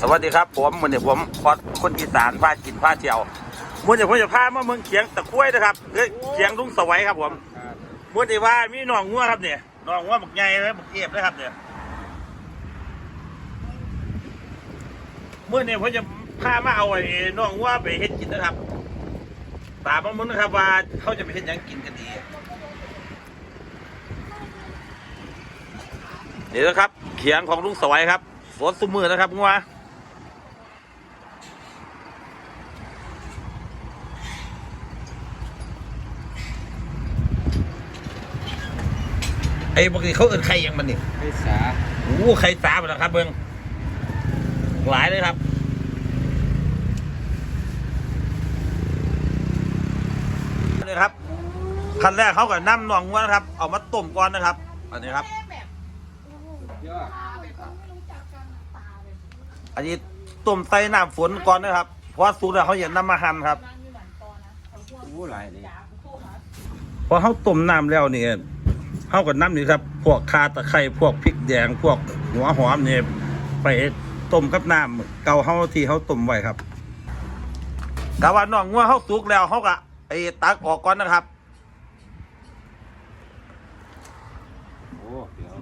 สวัสดีครับ ผมมือนี้ผมพอดคนอีสานพากินพาเที่ยวมือนี้ผมจะพามาเมืองเขียงตะคุ้ยนะครับเอ้ยเขียงลุงสวัยครับผมมือนี้ว่ามีหนองงัวครับเนี่ยหนองงัวบักใหญ่เลยบักเอียบเลยครับเนี่ยมือนี้ผมจะพามาเอาไอ้หนองงัวไปเฮ็ดกินนะครับตามมามึงนะครับว่าเขาจะไปเฮ็ดยังกินกันดีเดี๋ยวนะครับ เขียงของลุงสวัยครับ สดสุมือนะครับงัวไอ้ปกติเขาเอินไข่ยังมันนี่ไม่สาโอ้โหไข่สาบแล้วครับเบิ้งหลายเลยครับนี่ครับขั้นแรกเขากับน้ำหนองงัวนะครับ เอามาต้มก่อนนะครับ อันนี้ครับย อดอันนี้ต้มใส่น้ำฝนก่อนนะครับ เพราะว่าสูตรแล้วเขาอย่านำมาหั่นครับอู้หลายเลยพอเขาต้มน้ำแล้วนี่เขากับน้ำนี่ครับ พวกคาตะไคร้พวกพริกแดง พวกหัวหอมเนี่ยไปต้มกับน้ำเกาเขาที่เขาต้มไว้ครับกะว่าน้องงัวเขาสุกแล้วเขาก็ไอ้ตักออกก่อนนะครับโอ้เดี๋ยว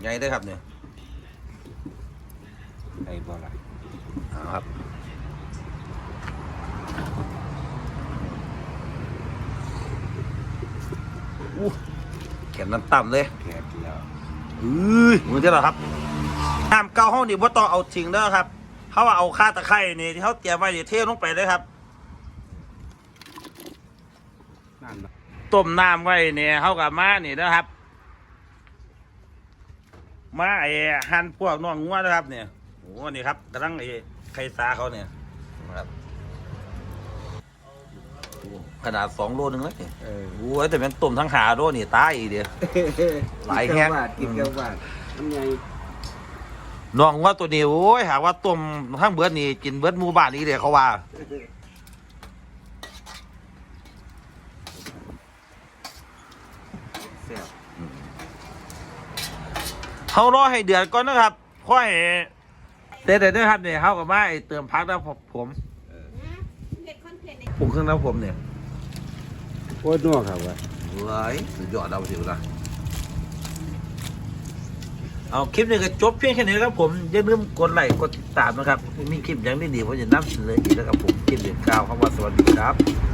ใหญ่ได้อครับเนี่ย ไอ้บ่ละเอาครับอู้แขนน้ำต่ำเลยแขกแล้วอือมือเจ้าเหรอครับน้ำเกาห้องนี่ว่าต้องเอาทิ้งแล้วครับเขาว่าเอาค่าตะไคร่นี่ที่เขาเตรียมไว้นี่เทลงไปเลยครับนั่นนะต้มน้ำไว้เนี่ยเขากับมานี่นะครับ มาไอ้หั่นพวกน่องงัวนะครับเนี่ย โอ้นี่ครับกำลังไอ้ไข่สาเขาเนี่ยนะครับโอ้ขนาดสองโลนึงแล้วเนี่ยเออโอ้ยแต่เป็นต้มทั้งหาโลนี่ตายอีกเดียว หลายแฮะกินกับวาดน้ำใหญ่น้องว่าตัวนี้โอ้ยหากว่าต้มทั้งเบิดนี่กินเบิดหมู่บ้านนี้เดียวเขาว่าแซ่บเขารอให้เดือดก่อนนะครับค่อย เด็ดๆนะครับเนี่ยเขากับมาไอ้เติมพักแล้วผมปรุงเครื่องแล้วผมเนี่ยโคตรนัวครับว่ะเว้ยสุดยอดเอาสิวละเอาคลิปนี้ก็จบเพียงแค่นี้ครับผมอย่าลืมกดไลค์กดติดตามนะครับ มีคลิปอย่างนี้ดีๆผมจะนำเสนออีกนะครับผมคลิปเด็ดกล่าวคำว่าสวัสดีครับ